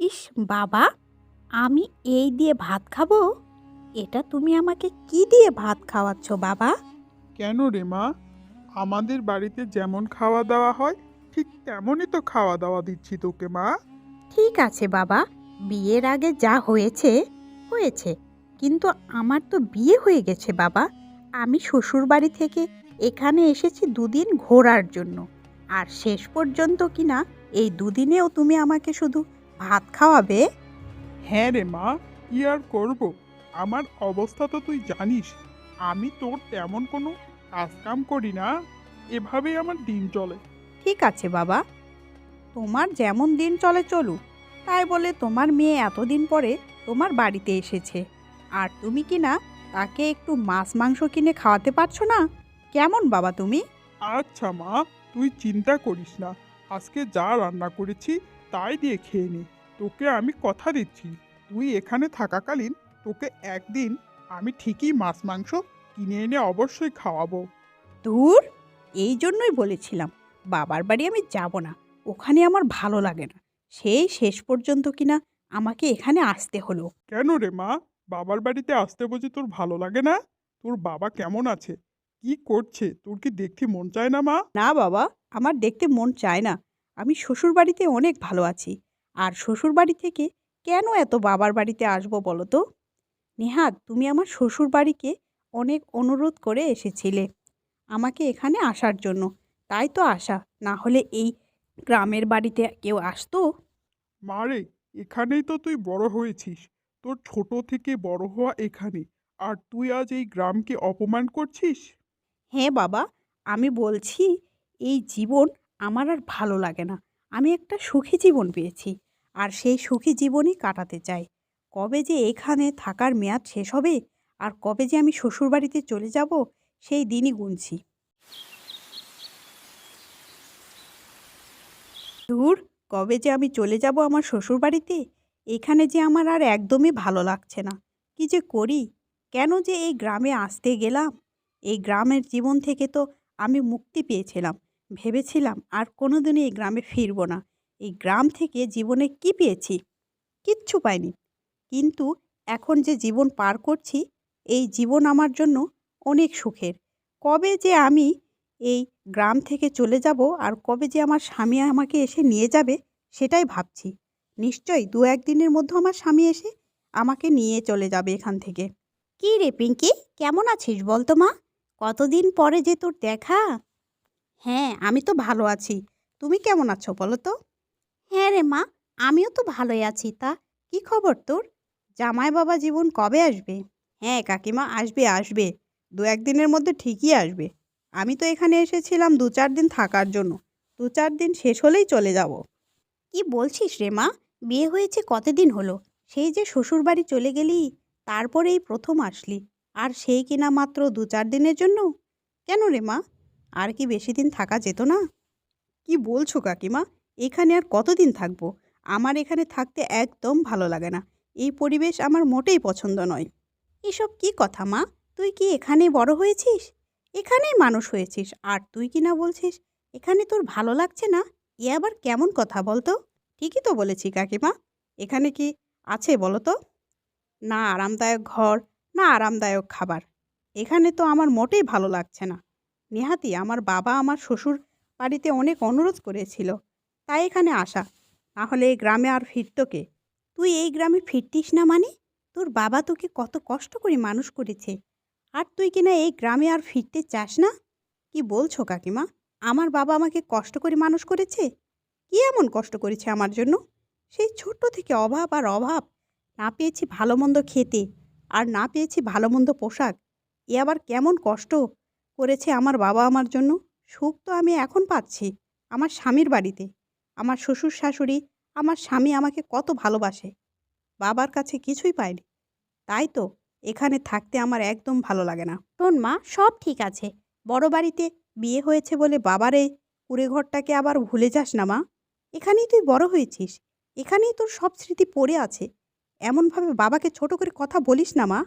ইস বাবা আমি এই দিয়ে ভাত খাব? এটা তুমি আমাকে কি দিয়ে ভাত খাওয়াচ্ছ বাবা? কেন রে মা? আমাদের বাড়িতে যেমন খাওয়া দাওয়া হয় ঠিক তেমনই তো খাওয়া দাওয়া দিচ্ছি তোকে মা। ঠিক আছে বাবা বিয়ের আগে যা হয়েছে হয়েছে। কিন্তু আমার তো বিয়ে হয়ে গেছে বাবা। আমি শ্বশুর বাড়ি থেকে এখানে এসেছি দুদিন ঘোরার জন্য। আর শেষ পর্যন্ত কিনা এই দুদিনেও তুমি আমাকে শুধু ভাত খাওয়াবে? হ্যাঁ রে মা কি আর করব? আমার অবস্থা তো তুই জানিস। আমি তোর তেমন কোনো কাজ কাম করি না। এভাবেই আমার দিন চলে। ঠিক আছে বাবা। তোমার যেমন দিন চলে চলুক তাই বলে তোমার মেয়ে এতদিন পরে তোমার বাড়িতে এসেছে। আর তুমি কি না তাকে একটু মাছ মাংস কিনে খাওয়াতে পারছ না? কেমন বাবা তুমি? আচ্ছা মা তুই চিন্তা করিস না। আজকে যা রান্না করেছি তাই দিয়ে খেয়ে নে। তোকে আমি কথা দিচ্ছি। তুই এখানে থাকাকালীন তোকে একদিন আমি ঠিকই মাছ মাংস কিনে এনে অবশ্যই খাওয়াবো। দূর! এই জন্যই বলেছিলাম বাবার বাড়ি আমি যাব না। ওখানে আমার ভালো লাগে না। সেই শেষ পর্যন্ত কিনা আমাকে এখানে আসতে হলো। কেন রে মা? বাবার বাড়িতে আসতে বুঝি তোর ভালো লাগে না? তোর বাবা কেমন আছে? কি করছে? তোর কি দেখতে মন চায় না মা? না বাবা আমার দেখতে মন চায় না। আমি শ্বশুরবাড়িতে অনেক ভালো আছি। আর শ্বশুরবাড়ি থেকে কেন এত বাবার বাড়িতে আসব বলো তো? নেহাত তুমি আমার শ্বশুরবাড়িকে অনেক অনুরোধ করে এসেছিলে আমাকে এখানে আসার জন্য। তাই তো আসা না হলে এই গ্রামের বাড়িতে কেউ আসতো? মা রে এখানেই তো তুই বড় হয়েছিস। তোর ছোট থেকে বড় হওয়া এখানে আর তুই আজ এই গ্রামকে অপমান করছিস? হ্যাঁ বাবা আমি বলছি এই জীবন আমার আর ভালো লাগে না। আমি একটা সুখী জীবন পেয়েছি, আর সেই সুখী জীবনই কাটাতে চাই। কবে যে এখানে থাকার মেয়াদ শেষ হবে, আর কবে যে আমি শ্বশুরবাড়িতে চলে যাব, সেই দিনই গুনছি। দূর কবে যে আমি চলে যাব আমার শ্বশুরবাড়িতে, এখানে যে আমার আর একদমই ভালো লাগছে না। কি যে করি? কেন যে এই গ্রামে আসতে গেলাম? এই গ্রামের জীবন থেকে তো আমি মুক্তি পেয়েছিলাম। ভেবেছিলাম আর কোনোদিনই এই গ্রামে ফিরব না। এই গ্রাম থেকে জীবনে কি পেয়েছি? কিচ্ছু পাইনি। কিন্তু এখন যে জীবন পার করছি, এই জীবন আমার জন্য অনেক সুখের। কবে যে আমি এই গ্রাম থেকে চলে যাব আর কবে যে আমার স্বামী আমাকে এসে নিয়ে যাবে, সেটাই ভাবছি। নিশ্চয়ই দু একদিনের মধ্যে আমার স্বামী এসে আমাকে নিয়ে চলে যাবে এখান থেকে। কী রে পিঙ্কি, কেমন আছিস বলতো মা? কতদিন পরে যে তোর দেখা? হ্যাঁ আমি তো ভালো আছি। তুমি কেমন আছো বলো তো? হ্যাঁ রে মা আমিও তো ভালোই আছি। তা কি খবর তোর? জামাই বাবা জীবন কবে আসবে? হ্যাঁ কাকিমা আসবে আসবে। দু একদিনের মধ্যে ঠিকই আসবে। আমি তো এখানে এসেছিলাম দু চার দিন থাকার জন্য। দু চার দিন শেষ হলেই চলে যাব। কি বলছিস রে মা? বিয়ে হয়েছে কতদিন হলো? সেই যে শ্বশুরবাড়ি চলে গেলি তারপরেই প্রথম আসলি। আর সেই কিনা মাত্র দু চার দিনের জন্য? কেন রে মা? আর কি বেশি দিন থাকা যেত না? কি বলছো কাকিমা? এখানে আর কতদিন থাকব? আমার এখানে থাকতে একদম ভালো লাগে না। এই পরিবেশ আমার মোটেই পছন্দ নয়। এসব কি কথা মা? তুই কি এখানে বড় হয়েছিস? এখানেই মানুষ হয়েছিস। আর তুই কি না বলছিস? এখানে তোর ভালো লাগছে না? এ আবার কেমন কথা বলতো? ঠিকই তো বলেছি কাকিমা। এখানে কি আছে বলো তো? না আরামদায়ক ঘর, না আরামদায়ক খাবার। এখানে তো আমার মোটেই ভালো লাগছে না। নেহাতি আমার বাবা আমার শ্বশুর বাড়িতে অনেক অনুরোধ করেছিল। তাই এখানে আসা। তাহলে এই গ্রামে আর ফিরতো কে? তুই এই গ্রামে ফিরতিস না মানে? তোর বাবা তোকে কত কষ্ট করে মানুষ করেছে। আর তুই কিনা এই গ্রামে আর ফিরতে চাস না? কি বলছো কাকিমা? আমার বাবা আমাকে কষ্ট করে মানুষ করেছে? কি এমন কষ্ট করেছে আমার জন্য? সেই ছোট্ট থেকে অভাব আর অভাব। না পেয়েছি ভালো মন্দ খেতে আর না পেয়েছি ভালো মন্দ পোশাক। এ আবার কেমন কষ্ট? করেছে আমার বাবা আমার জন্য, সুখ তো আমি এখন পাচ্ছি, আমার স্বামীর বাড়িতে, আমার শ্বশুর শাশুড়ি, আমার স্বামী আমাকে কত ভালোবাসে, বাবার কাছে কিছুই পাইনি তাই তো এখানে থাকতে আমার একদম ভালো লাগে না। শোন মা সব ঠিক আছে, বড় বাড়িতে বিয়ে হয়েছে বলে বাবার এই কুড়ে ঘরটাকে আবার ভুলে যাস না মা, এখানেই তুই বড় হয়েছিস, এখানেই তোর সব স্মৃতি পড়ে আছে, এমনভাবে বাবাকে ছোট করে কথা বলিস না মা,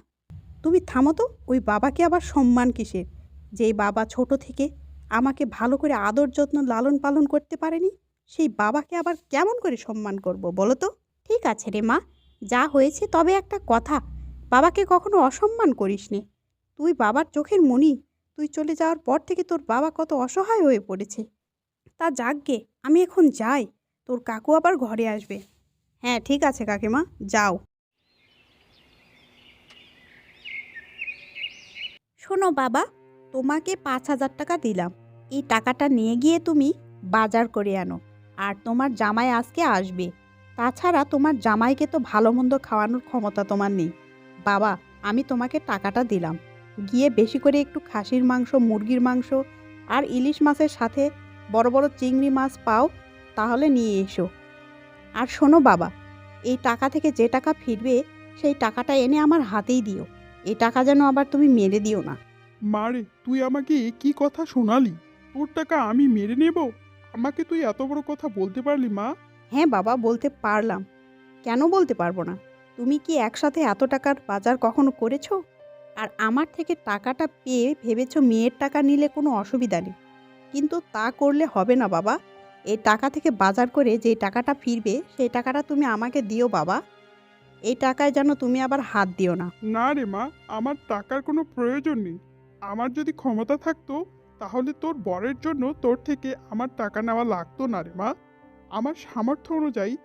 তুমি থামো তো, ওই বাবাকে আবার সম্মান কিসের? যেই বাবা ছোট থেকে আমাকে ভালো করে আদর যত্ন লালন পালন করতে পারেনি সেই বাবাকে আবার কেমন করে সম্মান করব বলো তো? ঠিক আছে রে মা যা হয়েছে তবে একটা কথা বাবাকে কখনো অসম্মান করিস নে। তুই বাবার চোখের মনি তুই চলে যাওয়ার পর থেকে তোর বাবা কত অসহায় হয়ে পড়েছে। তা যাকগে আমি এখন যাই তোর কাকু আবার ঘরে আসবে। হ্যাঁ ঠিক আছে কাকিমা যাও। শোনো বাবা তোমাকে পাঁচ হাজার টাকা দিলাম। এই টাকাটা নিয়ে গিয়ে তুমি বাজার করে আনো। আর তোমার জামাই আজকে আসবে। তাছাড়া তোমার জামাইকে তো ভালো মন্দ খাওয়ানোর ক্ষমতা তোমার নেই। বাবা, আমি তোমাকে টাকাটা দিলাম। গিয়ে বেশি করে একটু খাসির মাংস, মুরগির মাংস আর ইলিশ মাছের সাথে বড় বড় চিংড়ি মাছ পাও, তাহলে নিয়ে এসো। আর শোনো বাবা, এই টাকা থেকে যে টাকা ফিরবে, সেই টাকাটা এনে আমার হাতেই দিও। এই টাকা যেন আবার তুমি মেরে দিও না। মারে তুই আমাকে কি কথা শোনালি? তোর টাকা আমি মেরে নেব? আমাকে তুই এত বড় কথা বলতে পারলি মা? হ্যাঁ বাবা বলতে পারলাম। কেন বলতে পারব না? তুমি কি একসাথে এত টাকার বাজার কখনো করেছ? আর আমার থেকে টাকাটা পেয়ে ভেবেছো মেয়ের টাকা নিলে কোনো অসুবিধা নেই। কিন্তু তা করলে হবে না বাবা। এই টাকা থেকে বাজার করে যে টাকাটা ফিরবে সেই টাকাটা তুমি আমাকে দিও বাবা। এই টাকায় যেন তুমি আবার হাত দিও না। না রে মা আমার টাকার কোনো প্রয়োজন নেই। আমার যদি ক্ষমতা থাকতো, তাহলে তোর বরের জন্য তোর থেকে আমার টাকা নেওয়া লাগতো না রে মা। আমার সামর্থ্য অনুযায়ী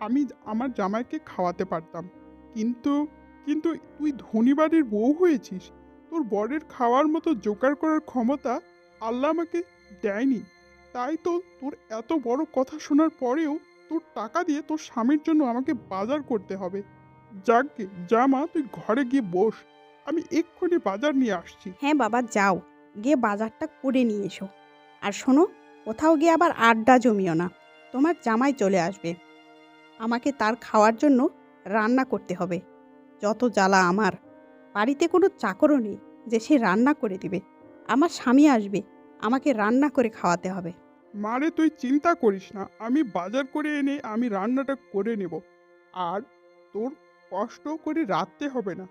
আমি আমার জামাইকে খাওয়াতে পারতাম। কিন্তু কিন্তু তুই ধনী বাড়ির বউ হয়েছিস। তোর বরের খাওয়ার মতো জোগাড় করার ক্ষমতা আল্লাহ আমাকে দেয়নি। তাই তো তোর এত বড় কথা শোনার পরেও তোর টাকা দিয়ে তোর স্বামীর জন্য আমাকে বাজার করতে হবে। যাকগে যা মা, তুই ঘরে গিয়ে বস। আমি এক্ষুনি বাজার নিয়ে আসছি। হ্যাঁ বাবা যাও। গিয়ে বাজারটা করে নিয়ে এসো। আর শোনো কোথাও গিয়ে আবার আড্ডা জমিও না। তোমার জামাই চলে আসবে। আমাকে তার খাওয়ার জন্য রান্না করতে হবে। যত জ্বালা আমার। বাড়িতে কোনো চাকরও নেই যে সে রান্না করে দিবে। আমার স্বামী আসবে। আমাকে রান্না করে খাওয়াতে হবে। মারে তুই চিন্তা করিস না। আমি বাজার করে এনে আমি রান্নাটা করে নেব। আর তোর কষ্ট করে রাখতে হবে না।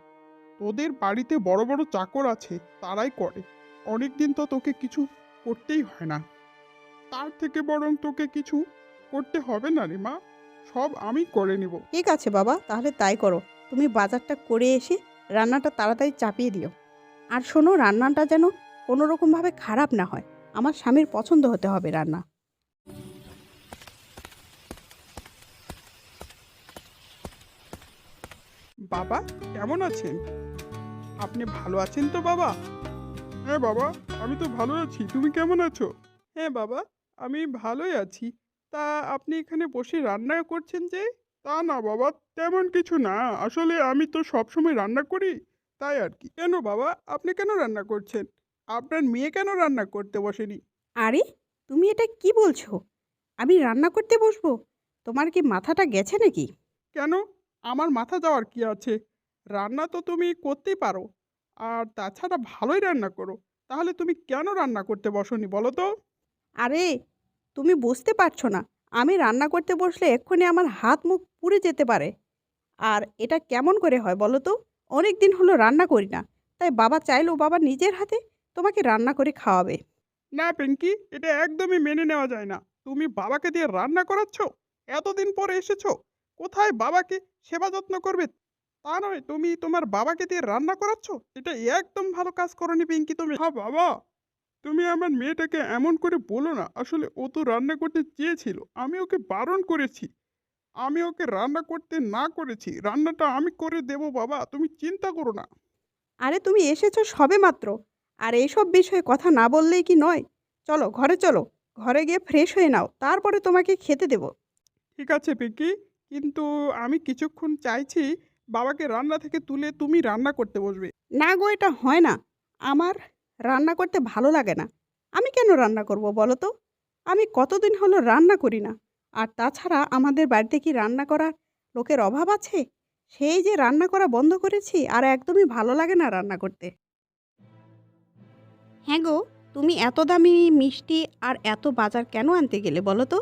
তোদের বাড়িতে বড় বড় চাকর আছে তারাই করে। অনেক দিন তো তোকে কিছু করতেই হয় না। তার থেকে বরং তোকে কিছু করতে হবে না রে মা। সব আমি করে নেব। ঠিক আছে বাবা তাহলে তাই করো। তুমি বাজারটা করে এসে রান্নাটা তাড়াতাড়ি চাপিয়ে দিও। আর শোনো রান্নাটা যেন কোনো রকমভাবে খারাপ না হয়। আমার স্বামীর পছন্দ হতে হবে রান্না। বাবা কেমন আছেন? আপনি ভালো আছেন তো বাবা? হ্যাঁ বাবা আমি তো ভালো আছি। তুমি কেমন আছো? হ্যাঁ বাবা আমি ভালোই আছি। তা আপনি এখানে বসে রান্না করছেন যে? তা না বাবা তেমন কিছু না। আসলে আমি তো সবসময় রান্না করি তাই আর কি। কেন বাবা আপনি কেন রান্না করছেন? আপনার মেয়ে কেন রান্না করতে বসেনি? আরে তুমি এটা কি বলছো? আমি রান্না করতে বসবো? তোমার কি মাথাটা গেছে নাকি? কেন? আমার মাথা যাওয়ার কি আছে? রান্না তো তুমি করতেই পারো। আর তাছাড়া ভালোই রান্না করো। তাহলে তুমি কেন রান্না করতে বসনি বলো তো? আরে তুমি বুঝতে পারছ না। আমি রান্না করতে বসলে এক্ষুনি আমার হাত মুখ পুড়ে যেতে পারে। আর এটা কেমন করে হয় বলো তো? অনেক দিন হলো রান্না করি না। তাই বাবা চাইলো বাবা নিজের হাতে তোমাকে রান্না করে খাওয়াবে। না পিঙ্কি এটা একদমই মেনে নেওয়া যায় না। তুমি বাবাকে দিয়ে রান্না করাচ্ছ? এতদিন পরে এসেছ? কোথায় বাবাকে সেবা যত্ন করবে তা নয় তুমি তোমার বাবাকে দিয়ে রান্না করাচ্ছ? এটা একদম ভালো কাজ করনি পিঙ্কি তুমি। হ্যাঁ বাবা। তুমি আমার মেয়েটাকে এমন করে বলো না আসলে ও তো রান্না করতে চেয়েছিল আমি ওকে বারণ করেছি। আমি ওকে রান্না করতে না করেছি রান্নাটা আমি করে দেবো বাবা তুমি চিন্তা করো না। আরে তুমি এসেছ সবে মাত্র। আর এইসব বিষয়ে কথা না বললেই কি নয়? চলো ঘরে চলো ঘরে গিয়ে ফ্রেশ হয়ে নাও তারপরে তোমাকে খেতে দেবো। ঠিক আছে পিঙ্কি। কিন্তু আমি কিছুক্ষণ চাইছি বাবাকে রান্না থেকে তুলে তুমি রান্না করতে বসবে। না গো এটা হয় না। আমার রান্না করতে ভালো লাগে না। আমি কেন রান্না করব বলো তো? আমি কতদিন হলো রান্না করি না। আর তাছাড়া আমাদের বাড়িতে কি রান্না করার লোকের অভাব আছে? সেই যে রান্না করা বন্ধ করেছি আর একদমই ভালো লাগে না রান্না করতে। হ্যাঁ গো তুমি এত দামি মিষ্টি আর এত বাজার কেন আনতে গেলে বলো তো?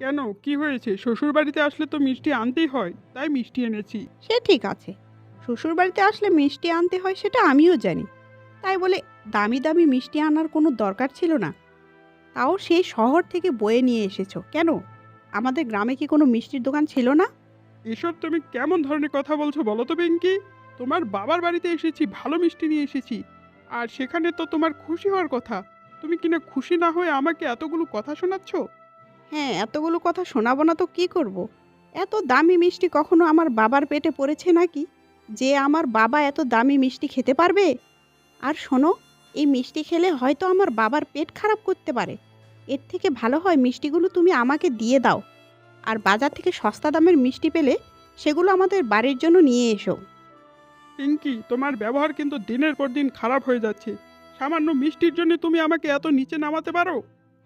কেন? কি হয়েছে? শ্বশুর বাড়িতে আসলে তো মিষ্টি আনতেই হয় তাই মিষ্টি এনেছি। সে ঠিক আছে। শ্বশুর বাড়িতে আসলে মিষ্টি আনতে হয় সেটা আমিও জানি। তাই বলে দামি দামি মিষ্টি আনার কোনো দরকার ছিল না। তাও সেই শহর থেকে বয়ে নিয়ে এসেছ কেন? আমাদের গ্রামে কি কোনো মিষ্টির দোকান ছিল না? এসব তুমি কেমন ধরনের কথা বলছো বলো তো পিঙ্কি? তোমার বাবার বাড়িতে এসেছি ভালো মিষ্টি নিয়ে এসেছি। আর সেখানে তো তোমার খুশি হওয়ার কথা। তুমি কিনা খুশি না হয়ে আমাকে এতগুলো কথা শোনাচ্ছ? হ্যাঁ এতগুলো কথা শোনাবো না তো কি করব। এত দামি মিষ্টি কখনো আমার বাবার পেটে পড়েছে নাকি? যে আমার বাবা এত দামি মিষ্টি খেতে পারবে? আর শোনো, এই মিষ্টি খেলে হয়তো আমার বাবার পেট খারাপ করতে পারে। এর থেকে ভালো হয় মিষ্টিগুলো তুমি আমাকে দিয়ে দাও। আর বাজার থেকে সস্তা দামের মিষ্টি পেলে সেগুলো আমাদের বাড়ির জন্য নিয়ে এসো। পিঙ্কি, তোমার ব্যবহার কিন্তু দিনের পর দিন খারাপ হয়ে যাচ্ছে। সামান্য মিষ্টির জন্য তুমি আমাকে এত নিচে নামাতে পারো?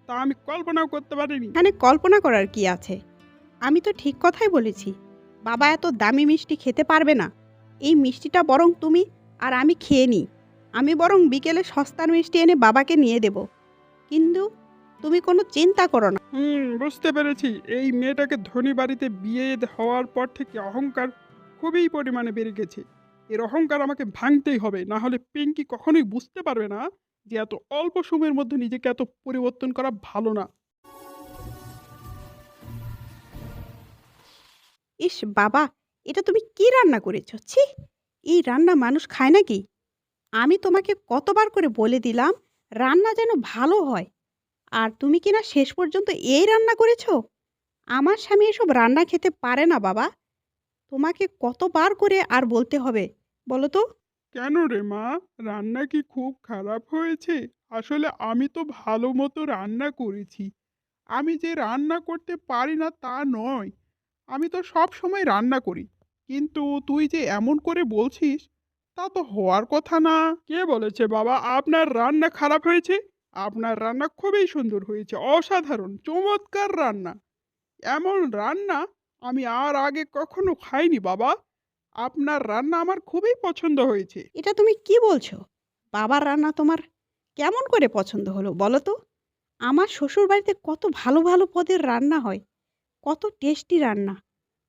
তা আমি কল্পনাও করতে পারিনি। এখানে কল্পনা করার কি আছে? আমি তো ঠিক কথাই বলেছি বাবা এত দামি মিষ্টি খেতে পারবে না। এই মিষ্টিটা বরং তুমি আর আমি খেয়ে নিই। আমি বরং বিকেলে সস্তার মিষ্টি এনে বাবাকে নিয়ে দেব। কিন্তু তুমি কোনো চিন্তা করো না। হুম বুঝতে পেরেছি। এই মেয়েটাকে ধনী বাড়িতে বিয়ে হওয়ার পর থেকে অহংকার খুবই পরিমাণে বেড়ে গেছে। এর অহংকার আমাকে ভাঙতেই হবে না হলে পিঙ্কি কখনোই বুঝতে পারবে না। যে এত অল্প সময়ের মধ্যে নিজেকে এত পরিবর্তন করা ভালো না। ইস বাবা, এটা তুমি কি রান্না করেছ? ছি, এই রান্না মানুষ খায় নাকি? আমি তোমাকে কতবার করে বলে দিলাম, রান্না যেন ভালো হয়। আর তুমি কি না শেষ পর্যন্ত এই রান্না করেছ? আমার স্বামী এসব রান্না খেতে পারে না বাবা। তোমাকে কতবার করে আর বলতে হবে, বলো তো? কেন রে মা? রান্না কি খুব খারাপ হয়েছে? আসলে আমি তো ভালো মতো রান্না করেছি। আমি যে রান্না করতে পারি না তা নয়। আমি তো সব সময় রান্না করি। কিন্তু তুই যে এমন করে বলছিস, তা তো হওয়ার কথা না। কে বলেছে বাবা? আপনার রান্না খারাপ হয়েছে? আপনার রান্না খুবই সুন্দর হয়েছে। অসাধারণ, চমৎকার রান্না। এমন রান্না আমি আর আগে কখনো খাইনি বাবা। আপনার রান্না আমার খুবই পছন্দ হয়েছে। এটা তুমি কি বলছো? বাবার রান্না তোমার কেমন করে পছন্দ হলো বলো তো? আমার শ্বশুর বাড়িতে কত ভালো ভালো পদের রান্না হয় কত টেস্টি রান্না।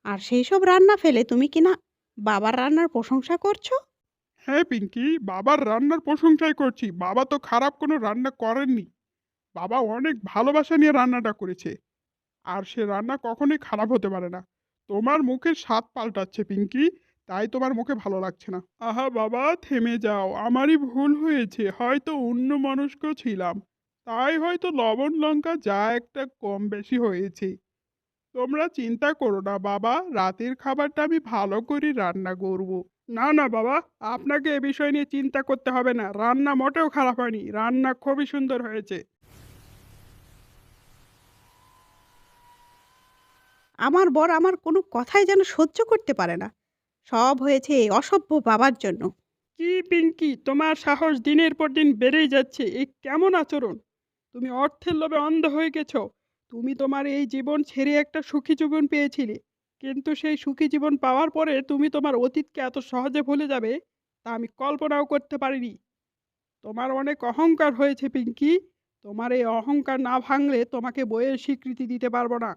আর সেই সব রান্না ফেলে তুমি কি না বাবার রান্নার প্রশংসা করছ? হ্যাঁ পিঙ্কি বাবার রান্নার প্রশংসাই করছি। বাবা তো খারাপ কোনো রান্না করেননি। বাবা অনেক ভালোবাসা নিয়ে রান্নাটা করেছে। আর সে রান্না কখনোই খারাপ হতে পারে না। তোমার মুখের স্বাদ পাল্টাচ্ছে পিঙ্কি। তাই তোমার মুখে ভালো লাগছে না। আহা বাবা, থেমে যাও। আমারই ভুল হয়েছে, হয়তো অন্য মনস্ক ছিলাম। তাই হয়তো লবণ লঙ্কা যা একটা কম বেশি হয়েছে। তোমরা চিন্তা করো না বাবা, রাতের খাবারটা আমি ভালো করে রান্না করব। না না বাবা, আপনাকে এ বিষয় নিয়ে চিন্তা করতে হবে না। রান্না মোটেও খারাপ হয়নি, রান্না খুবই সুন্দর হয়েছে। আমার বর আমার কোনো কথাই যেন সহ্য করতে পারে না। সব হয়েছে এই অসভ্য বাবার জন্য। কি পিঙ্কি তোমার সাহস দিনের পর দিন বেড়েই যাচ্ছে এই কেমন আচরণ? তুমি অর্থের লোভে অন্ধ হয়ে গেছো। তুমি তোমার এই জীবন ছেড়ে একটা সুখী জীবন পেয়েছিলে। কিন্তু সেই সুখী জীবন পাওয়ার পরে তুমি তোমার অতীতকে এত সহজে ভুলে যাবে তা আমি কল্পনাও করতে পারিনি। তোমার অনেক অহংকার হয়েছে পিঙ্কি। তোমার এই অহংকার না ভাঙলে তোমাকে বইয়ের স্বীকৃতি দিতে পারব না।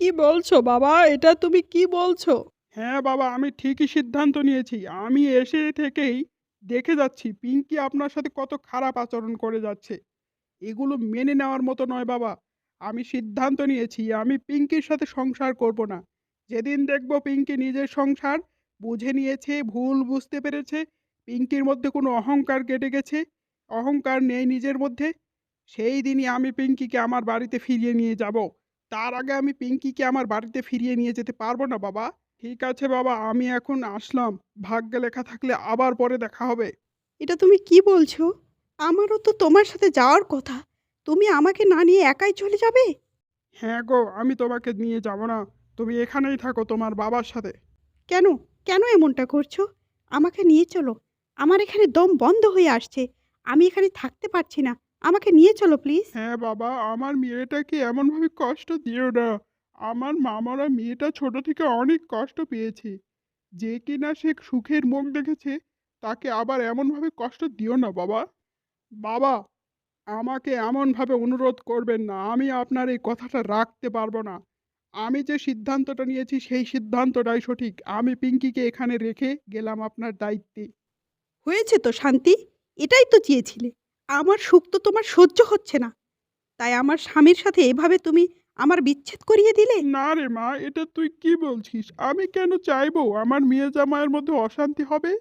কি বলছো বাবা? এটা তুমি কি বলছো? হ্যাঁ বাবা, আমি ঠিকই সিদ্ধান্ত নিয়েছি। আমি এসে থেকেই দেখে যাচ্ছি, পিঙ্কি আপনার সাথে কত খারাপ আচরণ করে যাচ্ছে। এগুলো মেনে নেওয়ার মতো নয় বাবা। আমি সিদ্ধান্ত নিয়েছি, আমি পিঙ্কির সাথে সংসার করব না। যেদিন দেখব পিঙ্কি নিজের সংসার বুঝে নিয়েছে, ভুল বুঝতে পেরেছে, পিঙ্কির মধ্যে কোনো অহংকার কেটে গেছে, অহংকার নেই নিজের মধ্যে, সেই দিনই আমি পিঙ্কিকে আমার বাড়িতে ফিরিয়ে নিয়ে যাব। তার আগে আমি পিঙ্কিকে আমার বাড়িতে ফিরিয়ে নিয়ে যেতে পারব না বাবা। ঠিক আছে বাবা আমি এখন আসলাম। ভাগ্যে লেখা থাকলে আবার পরে দেখা হবে। এটা তুমি কি বলছো? আমারও তো তোমার সাথে যাওয়ার কথা। তুমি আমাকে না নিয়ে একাই চলে যাবে? হ্যাঁ গো আমি তোমাকে নিয়ে যাব না। তুমি এখানেই থাকো তোমার বাবার সাথে। কেন? কেন এমনটা করছ? আমাকে নিয়ে চলো। আমার এখানে দম বন্ধ হয়ে আসছে। আমি এখানে থাকতে পারছি না। আমাকে নিয়ে চলো প্লিজ। হ্যাঁ বাবা আমার মেয়েটাকে এমনভাবে কষ্ট দিও না। আমার মামারা মেয়েটা ছোট থেকে অনেক কষ্ট পেয়েছে। যে কিনা সে সুখের মুখ দেখেছে, তাকে আবার এমনভাবে কষ্ট দিও না, বাবা। বাবা, আমাকে এমনভাবে অনুরোধ করবেন না, আমি আপনার এই কথাটা রাখতে পারব না। আমি যে সিদ্ধান্তটা নিয়েছি, সেই সিদ্ধান্তটাই সঠিক। আমি পিঙ্কিকে এখানে রেখে গেলাম আপনার দায়িত্বে। হয়েছে তো, শান্তি। এটাই তো চেয়েছিলে। আমার সুখ তো তোমার সহ্য হচ্ছে না। তাই আমার স্বামীর সাথে এভাবে তুমি আমার বিচ্ছেদ করিয়ে দিলে? না রে মা এটা তুই কি বলছিস? আমি কেন চাইব? আমার মেয়ে জামাইয়ের মধ্যে অশান্তি হবে?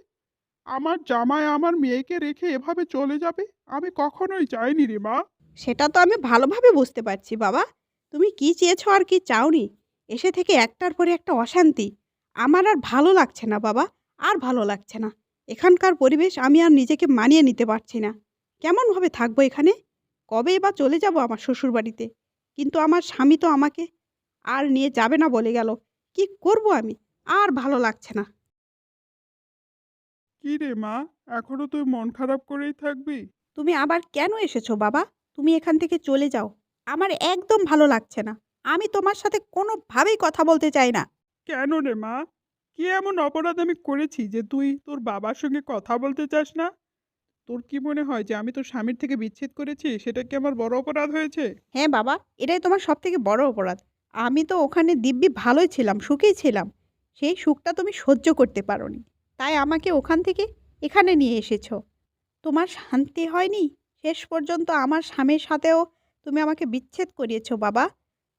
আমার জামাই আমার মেয়েকে রেখে এভাবে চলে যাবে? আমি কখনোই চাইনি রে মা। সেটা তো আমি ভালোভাবে বুঝতে পারছি বাবা। তুমি কি চেয়েছো আর কি চাওনি? এসে থেকে একটার পরে একটা অশান্তি। আমার আর ভালো লাগছে না বাবা। আর ভালো লাগছে না। এখানকার পরিবেশ আমি আর নিজেকে মানিয়ে নিতে পারছি না। কেমনভাবে থাকব এখানে? কবে বা চলে যাব আমার শ্বশুর বাড়িতে কিন্তু আমার স্বামী তো আমাকে আর নিয়ে যাবে না বলে গেল। কি করব আমি? আর ভালো লাগছে না। কি রে মা এখনও তুই মন খারাপ করেই থাকবি? তুমি আবার কেন এসেছ বাবা? তুমি এখান থেকে চলে যাও। আমার একদম ভালো লাগছে না। আমি তোমার সাথে কোনোভাবেই কথা বলতে চাই না। কেন রে মা? কি এমন অপরাধ আমি করেছি যে তুই তোর বাবার সঙ্গে কথা বলতে চাস না? তোর কি মনে হয় যে আমি তোর স্বামীর থেকে বিচ্ছেদ করেছি? সেটা কি আমার বড় অপরাধ হয়েছে? হ্যাঁ বাবা এটাই তোমার সব থেকে বড় অপরাধ। আমি তো ওখানে দিব্যি ভালোই ছিলাম সুখেই ছিলাম। সেই সুখটা তুমি সহ্য করতে পারোনি। তাই আমাকে ওখান থেকে এখানে নিয়ে এসেছ। তোমার শান্তি হয়নি? শেষ পর্যন্ত আমার স্বামীর সাথেও তুমি আমাকে বিচ্ছেদ করিয়েছো বাবা।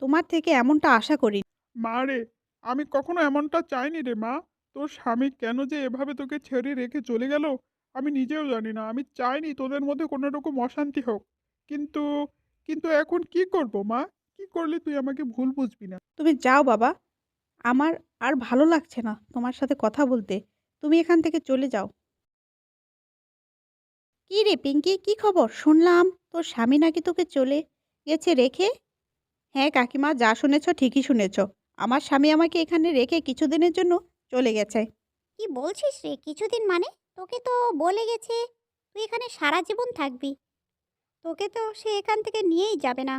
তোমার থেকে এমনটা আশা করি মা রে আমি কখনো এমনটা চাইনি রে মা। তোর স্বামী কেন যে এভাবে তোকে ছেড়ে রেখে চলে গেল? আমি নিজেও জানি না। আমি চাইনি তোদের মধ্যে কোনো রকম অশান্তি হোক। কিন্তু কিন্তু এখন কি করব মা? কি করলে তুই আমাকে ভুল বুঝবি না? তুমি যাও বাবা। আমার আর ভালো লাগছে না তোমার সাথে কথা বলতে। তুমি এখান থেকে চলে যাও। কি রে পিঙ্কি কি খবর? শুনলাম তোর স্বামী নাকি তোকে চলে গেছে রেখে। হ্যাঁ কাকিমা যা শুনেছ ঠিকই শুনেছ। আমার স্বামী আমাকে এখানে রেখে কিছুদিনের জন্য চলে গেছে। কি বলছিস রে? কিছুদিন মানে? তোকে তো বলে গেছে তুই এখানে সারা জীবন থাকবি। তোকে তো সে এখান থেকে নিয়েই যাবে না।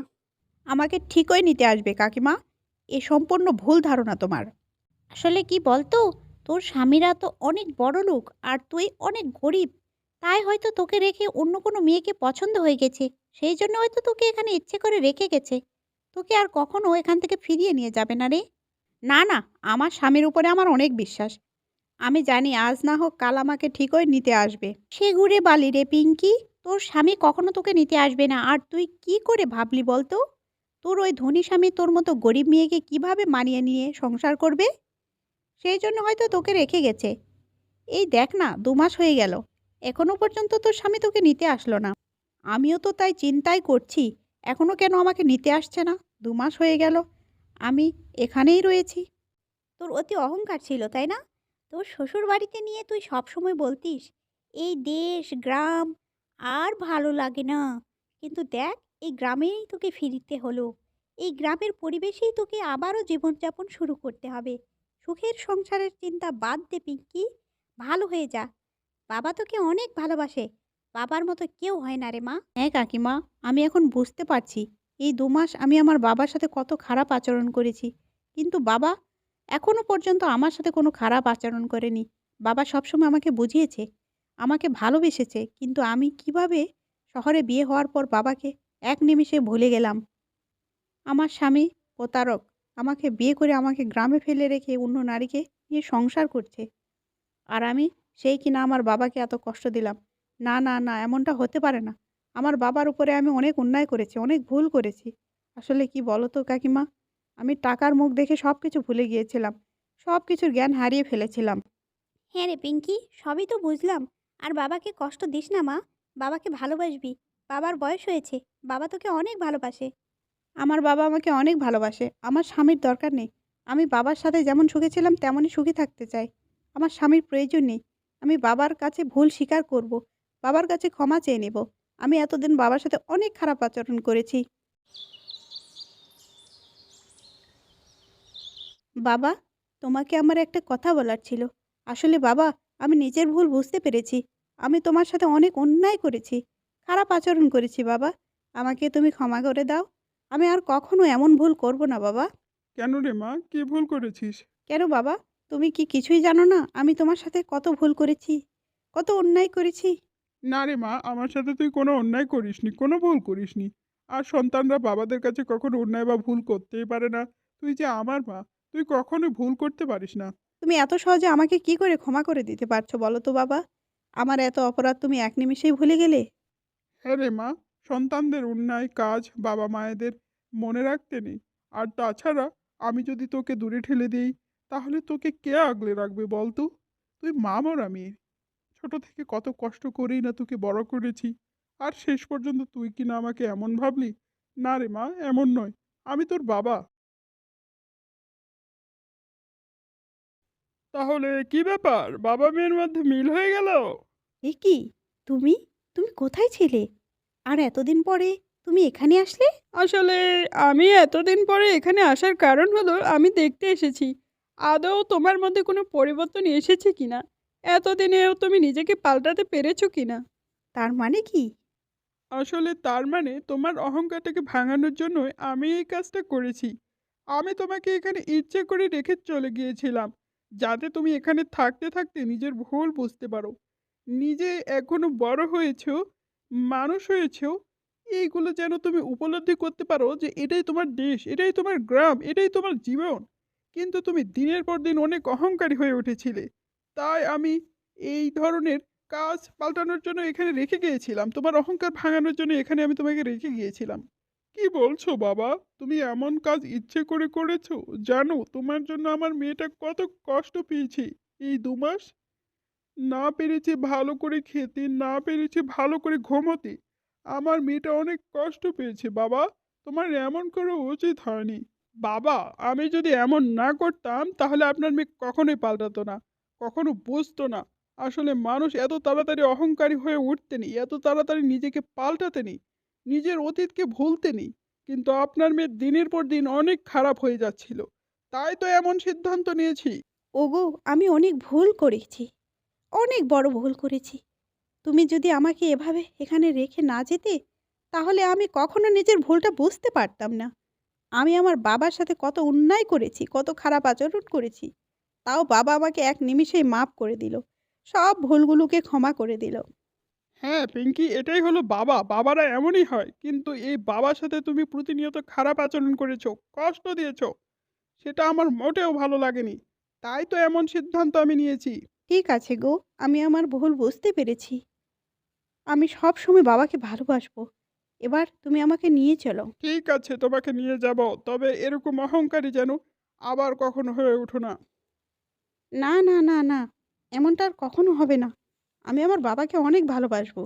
আমাকে ঠিকই নিতে আসবে কাকিমা। এ সম্পূর্ণ ভুল ধারণা তোমার। আসলে কি বলতো? তোর স্বামীরা তো অনেক বড় লোক আর তুই অনেক গরিব। তাই হয়তো তোকে রেখে অন্য কোনো মেয়েকে পছন্দ হয়ে গেছে। সেই জন্য হয়তো তোকে এখানে ইচ্ছে করে রেখে গেছে। তোকে আর কখনো এখান থেকে ফিরিয়ে নিয়ে যাবে না রে। না না আমার স্বামীর উপরে আমার অনেক বিশ্বাস। আমি জানি আজ না হোক কাল আমাকে ঠিকই নিতে আসবে। সে ঘুরে বালি, রে পিঙ্কি, তোর স্বামী কখনো তোকে নিতে আসবে না, আর তুই কি করে ভাবলি বলতো? তোর ওই ধনী স্বামী তোর মতো গরিব মেয়েকে কীভাবে মানিয়ে নিয়ে সংসার করবে? সেই জন্য হয়তো তোকে রেখে গেছে। এই দেখ না দু মাস হয়ে গেল। এখনও পর্যন্ত তোর স্বামী তোকে নিতে আসলো না। আমিও তো তাই চিন্তাই করছি এখনও কেন আমাকে নিতে আসছে না? দু মাস হয়ে গেল, আমি এখানেই রয়েছি। তোর অতি অহংকার ছিল, তাই না? তোর শ্বশুর বাড়িতে নিয়ে তুই সব সময় বলতিস, এই দেশ, গ্রাম, আর ভালো লাগে না। কিন্তু দেখ, এই গ্রামেই তোকে ফিরতে হলো। এই গ্রামের পরিবেশেই তোকে আবারও জীবনযাপন শুরু করতে হবে। সুখের সংসারের চিন্তা বাদ দে, পিঙ্কি। ভালো হয়ে যা। বাবা তোকে অনেক ভালোবাসে। বাবার মতো কেউ হয় না রে মা। হ্যাঁ কাকিমা, আমি এখন বুঝতে পারছি। এই দু মাস আমি আমার বাবার সাথে কত খারাপ আচরণ করেছি। কিন্তু বাবা এখনও পর্যন্ত আমার সাথে কোনো খারাপ আচরণ করেনি। বাবা সবসময় আমাকে বুঝিয়েছে, আমাকে ভালোবেসেছে, কিন্তু আমি কীভাবে শহরে বিয়ে হওয়ার পর বাবাকে এক নিমিষে ভুলে গেলাম। আমার স্বামী প্রতারক, আমাকে বিয়ে করে আমাকে গ্রামে ফেলে রেখে অন্য নারীকে নিয়ে সংসার করছে। আর আমি সেই কিনা আমার বাবাকে এত কষ্ট দিলাম। না না না, এমনটা হতে পারে না। আমার বাবার উপরে আমি অনেক অন্যায় করেছি, অনেক ভুল করেছি। আসলে কি বলো তো কাকিমা? আমি টাকার মুখ দেখে সব কিছু ভুলে গিয়েছিলাম। সব কিছুর জ্ঞান হারিয়ে ফেলেছিলাম। হ্যাঁ রে পিঙ্কি সবই তো বুঝলাম। আর বাবাকে কষ্ট দিস না মা। বাবাকে ভালোবাসবি। বাবার বয়স হয়েছে। বাবা তোকে অনেক ভালোবাসে। আমার বাবা আমাকে অনেক ভালোবাসে। আমার স্বামীর দরকার নেই। আমি বাবার সাথে যেমন সুখে ছিলাম তেমনই সুখী থাকতে চাই। আমার স্বামীর প্রয়োজন নেই। আমি বাবার কাছে ভুল স্বীকার করব। বাবার কাছে ক্ষমা চেয়ে নেব। আমি এতদিন বাবার সাথে অনেক খারাপ আচরণ করেছি। বাবা তোমাকে আমার একটা কথা বলার ছিল। আসলে বাবা আমি নিজের ভুল বুঝতে পেরেছি। আমি তোমার সাথে অনেক অন্যায় করেছি। খারাপ আচরণ করেছি বাবা। আমাকে তুমি ক্ষমা করে দাও। আমি আর কখনো এমন ভুল করব না বাবা। কেন রে মা? কি ভুল করেছিস? কেন বাবা? তুমি কি কিছুই জানো না আমি তোমার সাথে কত ভুল করেছি? কত অন্যায় করেছি? না রে মা আমার সাথে তুই কোনো অন্যায় করিসনি কোনো ভুল করিসনি। আর সন্তানরা বাবাদের কাছে কখনো অন্যায় বা ভুল করতেই পারে না। তুই যে আমার মা তুই কখনো ভুল করতে পারিস না। তুমি এত সহজে আমাকে কি করে ক্ষমা করে দিতে পারছ বলো তো বাবা? আমার এত অপরাধ তুমি এক নিমিষেই ভুলে গেলে? হ্যাঁ রে মা সন্তানদের অন্যায় কাজ বাবা মায়েদের মনে রাখতে নেই। আর তাছাড়া আমি যদি তোকে দূরে ঠেলে দিই তাহলে তোকে কে আগলে রাখবে বল তো? তুই মা মরা মেয়ে। ছোট থেকে কত কষ্ট করেই না তোকে বড় করেছি। আর শেষ পর্যন্ত তুই কি না আমাকে এমন ভাবলি? না রে মা এমন নয়। আমি তোর বাবা। তাহলে কি ব্যাপার? বাবা মেয়ের মধ্যে মিল হয়ে গেল? এ কি? তুমি? তুমি কোথায় ছিলে? আর এতদিন পরে তুমি এখানে আসলে? আসলে আমি এতদিন পরে এখানে আসার কারণ হলো আমি দেখতে এসেছি। আদৌ তোমার মধ্যে কোনো পরিবর্তন এসেছে কিনা? এতদিনেও তুমি নিজেকে পাল্টাতে পেরেছ কিনা? তার মানে কি? আসলে তার মানে তোমার অহংকারটাকে ভাঙানোর জন্যই আমি এই কাজটা করেছি। আমি তোমাকে এখানে ইচ্ছে করে রেখে চলে গিয়েছিলাম। যাতে তুমি এখানে থাকতে থাকতে নিজের ভুল বুঝতে পারো। নিজে এখনও বড় হয়েছো, মানুষ হয়েছো, এইগুলো যেন তুমি উপলব্ধি করতে পারো যে এটাই তোমার দেশ, এটাই তোমার গ্রাম, এটাই তোমার জীবন। কিন্তু তুমি দিনের পর দিন অনেক অহংকারী হয়ে উঠেছিলে। তাই আমি এই ধরনের কাজ পাল্টানোর জন্য এখানে রেখে গিয়েছিলাম। তোমার অহংকার ভাঙানোর জন্য এখানে আমি তোমাকে রেখে গিয়েছিলাম। কি বলছো বাবা? তুমি এমন কাজ ইচ্ছে করে করেছ, জানো তোমার জন্য আমার মেয়েটা কত কষ্ট পেয়েছে, এই দু মাস? না পেরেছে ভালো করে খেতে, না পেরেছে ভালো করে ঘুমোতে। আমার মেয়েটা অনেক কষ্ট পেয়েছে বাবা, তোমার এমন করে উচিত হয়নি। বাবা, আমি যদি এমন না করতাম, তাহলে আপনার মেয়ে কখনোই পাল্টাতো না, কখনো বুঝতো না। আসলে মানুষ এত তাড়াতাড়ি অহংকারী হয়ে উঠতেনি, এত তাড়াতাড়ি নিজেকে পাল্টাতেনি। নিজের অতীতকে ভুলতে নেই। কিন্তু আপনার মেয়ে দিনের পর দিন অনেক খারাপ হয়ে যাচ্ছিল। তাই তো এমন সিদ্ধান্ত নিয়েছি। ওগো, আমি অনেক ভুল করেছি। অনেক বড় ভুল করেছি। তুমি যদি আমাকে এভাবে এখানে রেখে না যেতে, তাহলে আমি কখনো নিজের ভুলটা বুঝতে পারতাম না। আমি আমার বাবার সাথে কত অন্যায় করেছি, কত খারাপ আচরণ করেছি, তাও বাবা আমাকে এক নিমিষেই মাফ করে দিল। সব ভুলগুলোকে ক্ষমা করে দিল। হ্যাঁ পিঙ্কি এটাই হলো বাবা। বাবারা এমনই হয়। কিন্তু এই বাবার সাথে তুমি প্রতিনিয়ত খারাপ আচরণ করেছ কষ্ট দিয়েছ। সেটা আমার মোটেও ভালো লাগেনি। তাই তো এমন সিদ্ধান্ত আমি নিয়েছি। ঠিক আছে গো আমি আমার ভুল বুঝতে পেরেছি। আমি সব সময় বাবাকে ভালোবাসবো। এবার তুমি আমাকে নিয়ে চলো। ঠিক আছে তোমাকে নিয়ে যাব। তবে এরকম অহংকারী যেন আবার কখনো হয়ে ওঠো না। না না না না এমনটা আর কখনো হবে না। আমি আমার বাবাকে অনেক ভালোবাসবো।